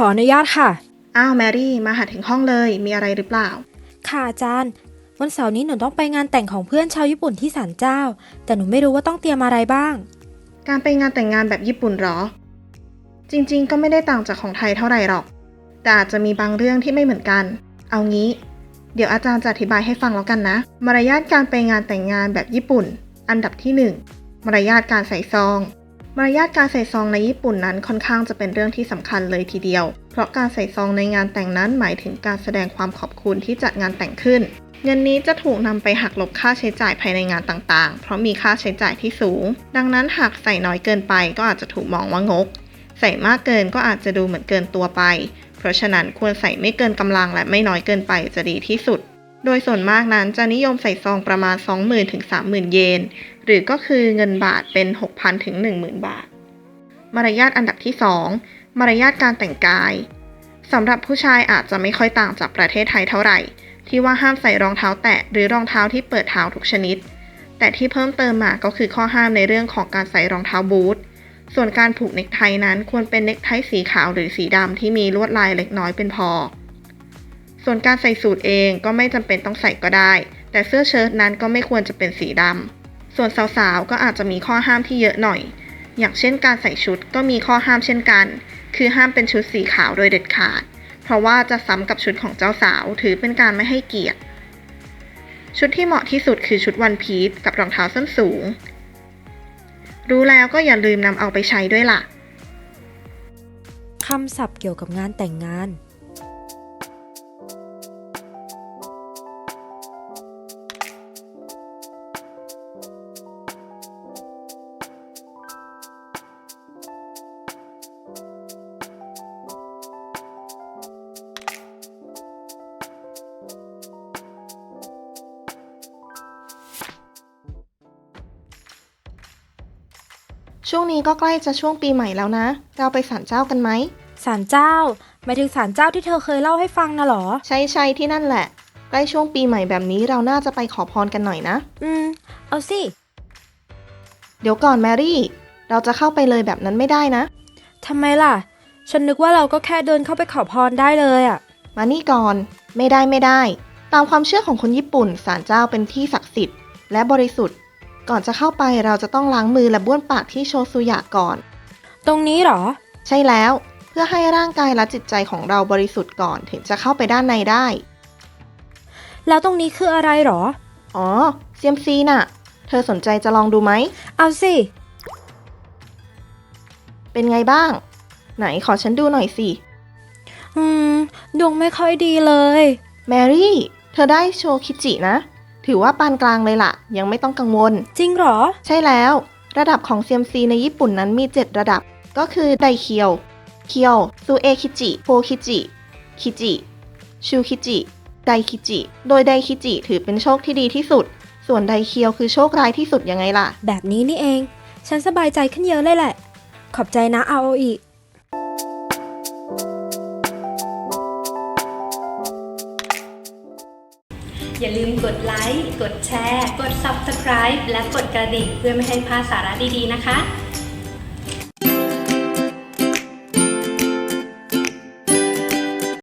ขออนุญาตค่ะ อ้าวแมรี่ มาหาถึงห้องเลย มีอะไรหรือเปล่า ค่ะอาจารย์ วันเสาร์นี้หนูต้องไปงานแต่งของเพื่อนชาวญี่ปุ่นที่ศาลเจ้า แต่หนูไม่รู้ว่าต้องเตรียมอะไรบ้าง การไปงานแต่งงานแบบญี่ปุ่นเหรอ จริงๆ ก็ไม่ได้ต่างจากของไทยเท่าไหร่หรอก แต่อาจจะมีบางเรื่องที่ไม่เหมือนกัน เอางี้ เดี๋ยวอาจารย์จะอธิบายให้ฟังแล้วกันนะ มารยาทการไปงานแต่งงานแบบญี่ปุ่น อันดับที่ 1 มารยาทการใส่ซอง มารยาทการใส่ซองในญี่ปุ่นนั้นค่อนข้างจะเป็นเรื่องที่สำคัญเลยทีเดียว เพราะการใส่ซองในงานแต่งนั้นหมายถึงการแสดงความขอบคุณที่จัดงานแต่งขึ้น เงินนี้จะถูกนำไปหักลบค่าใช้จ่ายภายในงานต่างๆ เพราะมีค่าใช้จ่ายที่สูง ดังนั้นหากใส่น้อยเกินไปก็อาจจะถูกมองว่างก ใส่มากเกินก็อาจจะดูเหมือนเกินตัวไป เพราะฉะนั้นควรใส่ไม่เกินกำลังและไม่น้อยเกินไปจะดีที่สุด โดยส่วนมากนั้นจะนิยมใส่ซองประมาณ 20,000ถึง30,000 เยน หรือก็คือเงินบาทเป็น 6,000ถึง10,000 บาท มารยาทอันดับที่ 2 มารยาทการแต่งกายสำหรับผู้ชายอาจจะไม่ค่อยต่างจากประเทศไทยเท่าไหร่ ที่ว่าห้ามใส่รองเท้าแตะหรือรองเท้าที่เปิดเท้าทุกชนิด แต่ที่เพิ่มเติมมาก็คือข้อห้ามในเรื่องของการใส่รองเท้าบูท ส่วนการผูกเนคไทนั้นควรเป็นเนคไทสีขาวหรือสีดำที่มีลวดลายเล็กน้อยเป็นพอ ส่วนการใส่สูทเองก็ไม่จำเป็นต้องใส่ก็ได้ แต่เสื้อเชิ้ตนั้นก็ไม่ควรจะเป็นสีดำ ส่วนสาวๆก็อาจจะมีข้อห้ามที่เยอะหน่อย อย่างเช่นการใส่ชุดก็มีข้อห้ามเช่นกัน คือห้ามเป็นชุดสีขาวโดยเด็ดขาด เพราะว่าจะซ้ำกับชุดของเจ้าสาวถือเป็นการไม่ให้เกียรติ ชุดที่เหมาะที่สุดคือชุดวันพีซกับรองเท้าส้นสูง รู้แล้วก็อย่าลืมนำเอาไปใช้ด้วยล่ะ คำศัพท์เกี่ยวกับงานแต่งงาน ช่วงนี้ก็ใกล้จะช่วงปีใหม่แล้วนะ เราไปศาลเจ้ากันไหม ศาลเจ้าหมายถึงศาลเจ้าที่เธอเคยเล่าให้ฟังนะเหรอ ใช่ใช่ที่นั่นแหละ ใกล้ช่วงปีใหม่แบบนี้เราน่าจะไปขอพรกันหน่อยนะ อืม เอาสิ เดี๋ยวก่อนแมรี่ เราจะเข้าไปเลยแบบนั้นไม่ได้นะ ทำไมล่ะ ฉันนึกว่าเราก็แค่เดินเข้าไปขอพรได้เลยอะมานี่ก่อน ไม่ได้ไม่ได้ ตามความเชื่อของคนญี่ปุ่นศาลเจ้าเป็นที่ศักดิ์สิทธิ์และบริสุทธิ์ ก่อนจะเข้าไปเราจะต้องล้างมือและบ้วนปากที่โชซุยะก่อน ตรงนี้เหรอ ใช่แล้ว เพื่อให้ร่างกายและจิตใจของเราบริสุทธิ์ก่อนถึงจะเข้าไปด้านในได้ แล้วตรงนี้คืออะไรเหรอ อ๋อเซียมซีน่ะ เธอสนใจจะลองดูไหม เอาสิ เป็นไงบ้าง ไหนขอฉันดูหน่อยสิ อืม ดวงไม่ค่อยดีเลย แมรี่ เธอได้โชคิจินะ ถือว่าปานกลางเลยล่ะ ยังไม่ต้องกังวล จริงเหรอ ใช่แล้ว ระดับของ CMC ในญี่ปุ่นนั้นมี 7 ระดับ ก็คือไดเคียว เคียวซูเอคิจิโฟคิจิคิจิชูคิจิไดคิจิ โดยไดคิจิถือเป็นโชคที่ดีที่สุด ส่วนไดเคียวคือโชคร้ายที่สุดยังไงล่ะ แบบนี้นี่เอง ฉันสบายใจขึ้นเยอะเลยแหละ ขอบใจนะอาโออิ อย่าลืมกดไลค์ กดแชร์ กด Subscribe และกดกระดิ่งเพื่อไม่ให้พลาดสาระดีๆนะคะ